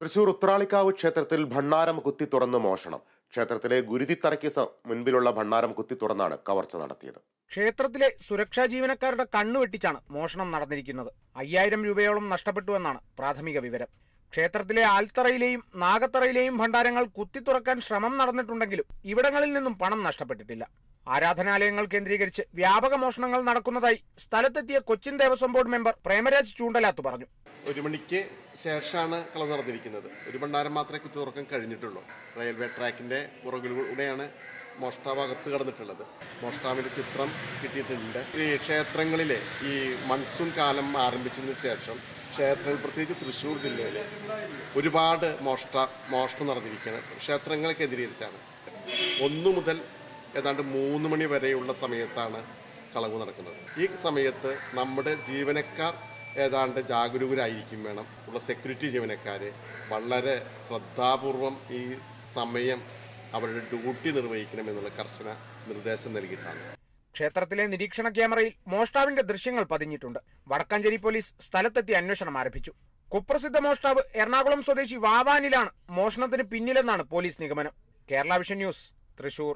തൃശൂർ ഉത്രാളിക്കാവ് ക്ഷേത്രത്തിൽ ഭണ്ണാരം കുത്തി തുറന്ന് മോഷണം. ക്ഷേത്രത്തിലെ ഗുരുതിത്തറയ്ക്ക് മുൻപിലുള്ള ഭണ്ണാരം കുത്തി തുറന്നാണ് കവർച്ച നടത്തിയത്. ക്ഷേത്രത്തിലെ സുരക്ഷാ ജീവനക്കാരുടെ കണ്ണുവെട്ടിച്ചാണ് മോഷണം നടന്നിരിക്കുന്നത്. അയ്യായിരം രൂപയോളം നഷ്ടപ്പെട്ടുവെന്നാണ് പ്രാഥമിക വിവരം. ക്ഷേത്രത്തിലെ ആൽത്തറയിലെയും നാഗത്തറയിലെയും ഭണ്ഡാരങ്ങൾ കുത്തി തുറക്കാൻ ശ്രമം നടന്നിട്ടുണ്ടെങ്കിലും ഇവിടങ്ങളിൽ നിന്നും പണം നഷ്ടപ്പെട്ടിട്ടില്ല. ആരാധനാലയങ്ങൾ കേന്ദ്രീകരിച്ച് വ്യാപക മോഷണങ്ങൾ നടക്കുന്നതായി സ്ഥലത്തെത്തിയ കൊച്ചിൻ ദേവസ്വം ബോർഡ് മെമ്പർ പ്രേമരാജ് ചൂണ്ടലാത്ത് പറഞ്ഞു. ഒരു മണിക്ക് ശേഷമാണ് കളവ് നടന്നിരിക്കുന്നത് ഒരു ഭണ്ഡാരം മാത്രമേ കുത്തി തുറക്കാൻ കഴിഞ്ഞിട്ടുള്ളൂ. റെയിൽവേ ട്രാക്കിന്റെ പുറകിലൂടെയാണ് മോഷ്ടാവ് അകത്ത് കടന്നിട്ടുള്ളത്. മോഷ്ടാവിന്റെ ചിത്രം കിട്ടിയിട്ടുണ്ട്. ഈ ക്ഷേത്രങ്ങളിലെ ഈ മൺസൂൺ കാലം ആരംഭിച്ചതിന് ശേഷം ക്ഷേത്രങ്ങൾ പ്രത്യേകിച്ച് തൃശ്ശൂർ ജില്ലയിൽ ഒരുപാട് മോഷ്ട മോഷണം നടന്നിരിക്കുന്നത് ക്ഷേത്രങ്ങളെ കേന്ദ്രീകരിച്ചാണ് ഒന്നു മുതൽ ഏതാണ്ട് മൂന്ന് മണി വരെയുള്ള സമയത്താണ് കളവ് നടക്കുന്നത്. ഈ സമയത്ത് നമ്മുടെ ജീവനക്കാർ ഏതാണ്ട് ജാഗരൂകരായിരിക്കും വേണം ഉള്ള സെക്യൂരിറ്റി ജീവനക്കാർ വളരെ ശ്രദ്ധാപൂർവം ഈ സമയം അവരുടെ ഡ്യൂട്ടി നിർവഹിക്കണമെന്നുള്ള കർശന നിർദ്ദേശം നൽകിയിട്ടാണ്. ക്ഷേത്രത്തിലെ നിരീക്ഷണ ക്യാമറയിൽ മോഷ്ടാവിന്റെ ദൃശ്യങ്ങൾ പതിഞ്ഞിട്ടുണ്ട്. വടക്കാഞ്ചേരി പോലീസ് സ്ഥലത്തെത്തി അന്വേഷണം ആരംഭിച്ചു. കുപ്രസിദ്ധ മോഷ്ടാവ് എറണാകുളം സ്വദേശി വാവാനിലാണ് മോഷണത്തിന് പിന്നിലെന്നാണ് പോലീസ് നിഗമനം. Kerala vision news Thrissur.